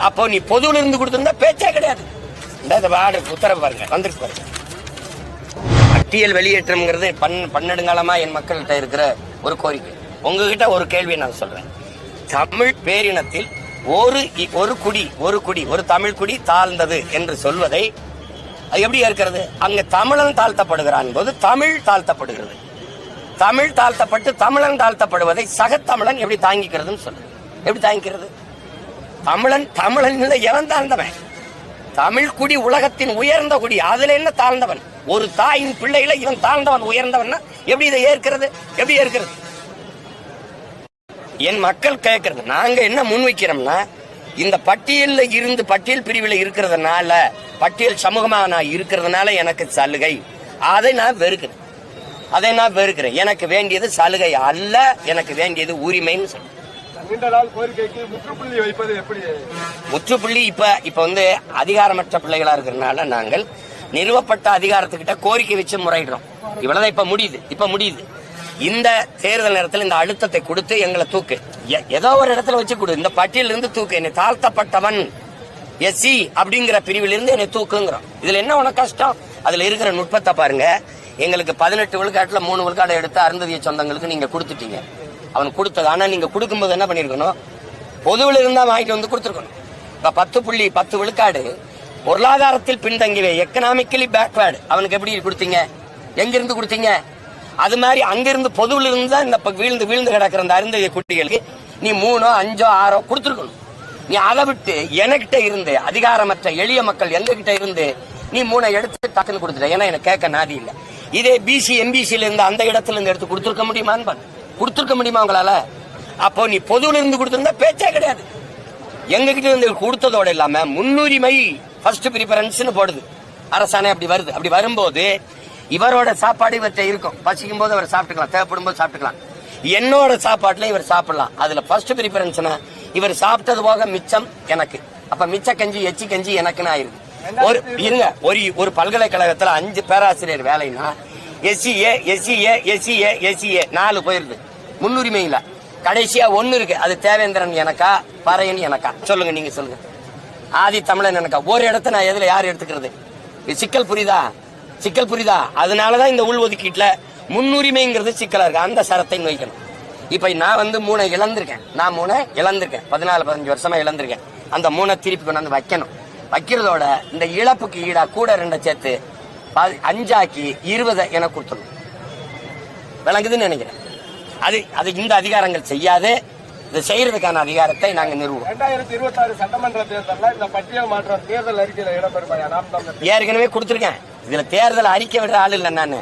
அப்போ நீ பொதுவில் இருந்து கொடுத்துருந்தா பேச்சே கிடையாது. இந்த ஆர்டர் உத்தரவு பாருங்க வந்துருக்கு பாருங்க. பட்டியல் வெளியேற்றம்ங்கிறது பன் பன்னெடுங்காலமா என் மக்கள்கிட்ட இருக்கிற ஒரு கோரிக்கை. உங்ககிட்ட ஒரு கேள்வி நான் சொல்றேன். தமிழ் பேரினத்தில் ஒரு இ- ஒரு குடி ஒரு குடி ஒரு தமிழ் குடி தாழ்ந்தது என்று சொல்வதை அது எப்படி இருக்கிறது அங்க தமிழன் தாழ்த்தப்படுகிறான் போது தமிழ் தாழ்த்தப்படுகிறது. தமிழ் தாழ்த்தப்பட்டு தமிழன் தாழ்த்தப்படுவதை சக தமிழன் எப்படி தாங்கிக்கிறதுன்னு சொல்லு எப்படி தாங்கிக்கிறது? தமிழன் தமிழன் இல்லை எவன் தாழ்ந்தவன்? தமிழ் குடி உலகத்தின் உயர்ந்த குடி. அதுல என்ன தாழ்ந்தவன்? ஒரு தாயின் பிள்ளைகளை இவன் தாழ்ந்தவன் உயர்ந்தவன் எப்படி இதை ஏற்கிறது? எப்படி ஏற்கிறது? என் மக்கள் கேட்கறது நாங்க என்ன முன்வைக்கிறோம்னா இந்த பட்டியலில் இருந்து பட்டியல் பிரிவில் இருக்கிறதுனால பட்டியல் சமூகமாக நான் இருக்கிறதுனால எனக்கு சலுகை. அதை நான் வெறுக்கிறேன். அதை நான் வெறுக்கிறேன். எனக்கு வேண்டியது சலுகை அல்ல எனக்கு வேண்டியது உரிமைன்னு சொல்றேன். நீண்ட நாள் கோரிக்கைக்கு முற்றுப்புள்ளி வைப்பது எப்படி? முற்றுப்புள்ளி இப்ப இப்ப வந்து அதிகாரமற்ற பிள்ளைகளா இருக்கிறதுனால நாங்கள் நிறுவப்பட்ட அதிகாரத்துக்கிட்ட கோரிக்கை வச்சு முறையிடுறோம். இவ்வளவுதான் இப்ப முடியுது. இப்ப முடியுது. இந்த தேர்தல் நேரத்தில் இந்த அழுத்தத்தை கொடுத்து எங்களை தூக்கு. எ- ஏதோ ஒரு இடத்துல வச்சு கொடு. இந்த பட்டியலிருந்து இருந்து தூக்கு. என்னை தாழ்த்தப்பட்டவன் எஸ்சி அப்படிங்கிற பிரிவில் இருந்து என்னை தூக்குங்கிறோம் இதுல என்ன உனக்கு கஷ்டம்? அதுல இருக்கிற நுட்பத்தை பாருங்க. எங்களுக்கு பதினெட்டு விழுக்காட்டுல மூணு விழுக்காடு எடுத்து அருந்ததிய சொந்தங்களுக்கு நீங்க கொடுத்துட்டீங்க. அவன் கொடுத்தது. ஆனால் நீங்க கொடுக்கும்போது என்ன பண்ணியிருக்கணும் பொதுவில் இருந்தால் வாங்கிட்டு வந்து கொடுத்துருக்கணும். இப்போ பத்து புள்ளி பத்து விழுக்காடு. பொருளாதாரத்தில் பின்தங்கியவை எக்கனாமிக்கலி பேக்வேர்டு அவனுக்கு எப்படி கொடுத்தீங்க? எங்கிருந்து கொடுத்தீங்க? அது மாதிரி அங்கிருந்து பொதுவில் இருந்து தான் இந்த ப- வீழ்ந்து வீழ்ந்து கிடக்கிற அந்த அருந்ததிய குட்டிகளுக்கு நீ மூணோ அஞ்சோ ஆறோ கொடுத்துருக்கணும். நீ அதை விட்டு எனக்கிட்ட இருந்து அதிகாரமற்ற எளிய மக்கள் எங்ககிட்ட இருந்து நீ மூணை எடுத்து டக்குன்னு கொடுத்துட்ட. ஏன்னா எனக்கு கேட்க நாதி இல்லை. இதே பிசி எம்பிசியில இருந்து அந்த இடத்துல இருந்து எடுத்து கொடுத்துருக்க முடியுமான்னு பாரு. கொடுத்துருக்க முடியுமா உங்களால? அப்போ நீ பொதுவில் இருந்து கொடுத்திருந்தா பேச்சே கிடையாது. எங்ககிட்ட இருந்து கொடுத்ததோட இல்லாம முன்னுரிமை ஃபர்ஸ்ட் ப்ரிஃபரன்ஸ்னு போடுது. அரசாணை அப்படி வருது. அப்படி வரும்போது இவரோட சாப்பாடு இவர்கிட்ட இருக்கும். பசிக்கும் போது அவர் சாப்பிட்டுக்கலாம். தேவைப்படும் போது சாப்பிட்டுக்கலாம். என்னோட சாப்பாட்டுல இவர் சாப்பிடலாம். அதுல ஃபர்ஸ்ட் ப்ரிஃபரன்ஸ்னா இவர் சாப்பிட்டது போக மிச்சம் எனக்கு. அப்ப மிச்ச கஞ்சி எச்சி கஞ்சி எனக்குன்னு ஆயிருது ஒரு இருங்க. ஒரு ஒரு பல்கலைக்கழகத்துல அஞ்சு பேராசிரியர் வேலைன்னா எஸ்சிஏ எஸ்சிஏ எஸ்சிஏ எஸ்சிஏ நாலு போயிருது. முன்னுரிமை இல்ல. கடைசியா ஒண்ணு இருக்கு. அது தேவேந்திரன் எனக்கா பறையன் எனக்கா? சொல்லுங்க நீங்க சொல்லுங்க. ஆதி தமிழன் எனக்கா? ஒரு இடத்த நான் எதுல யார் எடுத்துக்கிறது? இது சிக்கல் புரியுதா? சிக்கல் புரியுதா? அதனாலதான் இந்த உள் ஒதுக்கீட்டுல முன்னுரிமைங்கிறது சிக்கலா இருக்கு. அந்த சரத்தை வைக்கணும் இப்ப நான் வந்து மூணை இழந்திருக்கேன். நான் மூணை இழந்திருக்கேன். பதினாலு பதினஞ்சு வருஷமா இழந்திருக்கேன். அந்த மூணை திருப்பி கொண்டு வந்து வைக்கணும். வைக்கிறதோட இந்த இழப்புக்கு ஈடா கூட ரெண்டை சேர்த்து அஞ்சாக்கி இருபதை எனக்கு கொடுத்துடணும். விளங்குதுன்னு நினைக்கிறேன். அது அது இந்த அதிகாரங்கள் செய்யாது. இது செய்யறதுக்கான அதிகாரத்தை நாங்க நிறுவோம். ரெண்டாயிரத்தி இருபத்தி ஆறு சட்டமன்ற தேர்தல்ல இந்த பட்டியல் மாற்றம் தேர்தல் அறிக்கையில தமிழர் ஏற்கனவே கொடுத்துருக்கேன். இதுல தேர்தல் அறிக்கை விடுற ஆள் இல்ல நானு.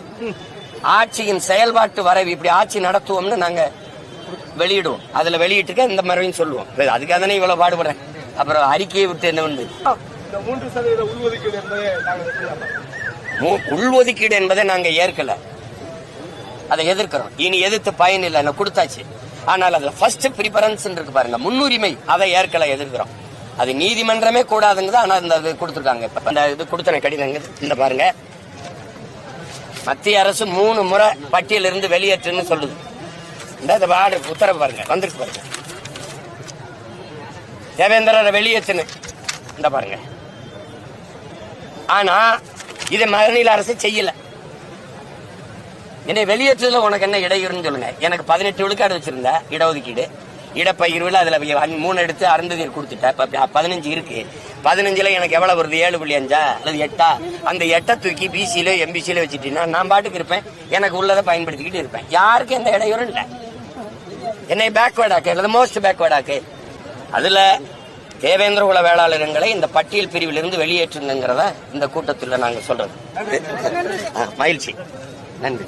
ஆட்சியின் செயல்பாட்டு வரைவு இப்படி ஆட்சி நடத்துவோம்னு நாங்க வெளியிடுவோம். அதுல வெளியிட்டு இந்த மறுபடியும் சொல்லுவோம். அதுக்காக தானே இவ்வளவு பாடுபடுறேன். அப்புறம் அறிக்கையை விட்டு என்ன வந்து உள்ஒதுக்கீடு என்பதை நாங்கள் ஏற்கல. அதை எதிர்க்கிறோம். இனி எதிர்த்து பயன் இல்லை கொடுத்தாச்சு. ஆனால் அதுல ஃபர்ஸ்ட் ப்ரிஃபரன்ஸ் இருக்கு பாருங்க முன்னுரிமை. அதை ஏற்கல எதிர்க்கிறோம். அது நீதிமன்றமே கூடாதுங்க ஆனால் இந்த இது கொடுத்துருக்காங்க இப்ப. அந்த இது கொடுத்தன கடிதங்க இந்த பாருங்க. மத்திய அரசு மூணு முறை பட்டியலிருந்து வெளியேற்றுன்னு சொல்லுது. இந்த இந்த உத்தரவு பாருங்க வந்திருக்கு பாருங்க. தேவேந்திரரை வெளியேற்றுன்னு இந்த பாருங்க. ஆனா இதை மாநில அரசு செய்யலை. என்னை வெளியேற்றதுல உனக்கு என்ன இடையூறுன்னு சொல்லுங்க. எனக்கு பதினெட்டு விழுக்காடு வச்சிருந்த இடஒதுக்கீடு. இடப்பகிர்வில் அதுல மூணு எடுத்து அருந்ததியர் கொடுத்துட்டேன் இப்ப பதினஞ்சு இருக்கு. பதினஞ்சுல எனக்கு எவ்வளவு வருது? ஏழு புள்ளி அஞ்சா? அல்லது எட்டா? அந்த எட்டை தூக்கி பிசியில எம்பிசியில வச்சுட்டீங்கன்னா நான் பாட்டுக்கு இருப்பேன். எனக்கு உள்ளதை பயன்படுத்திக்கிட்டு இருப்பேன். யாருக்கும் எந்த இடையூறும் இல்லை. என்னை பேக்வேர்ட் ஆக்கு அல்லது மோஸ்ட் பேக்வேர்ட் ஆக்கு. அதுல தேவேந்திர குல வேளாளர்களை இந்த பட்டியல் பிரிவிலிருந்து வெளியேற்றுங்கிறத இந்த கூட்டத்தில் நாங்க சொல்றது. மகிழ்ச்சி. நன்றி.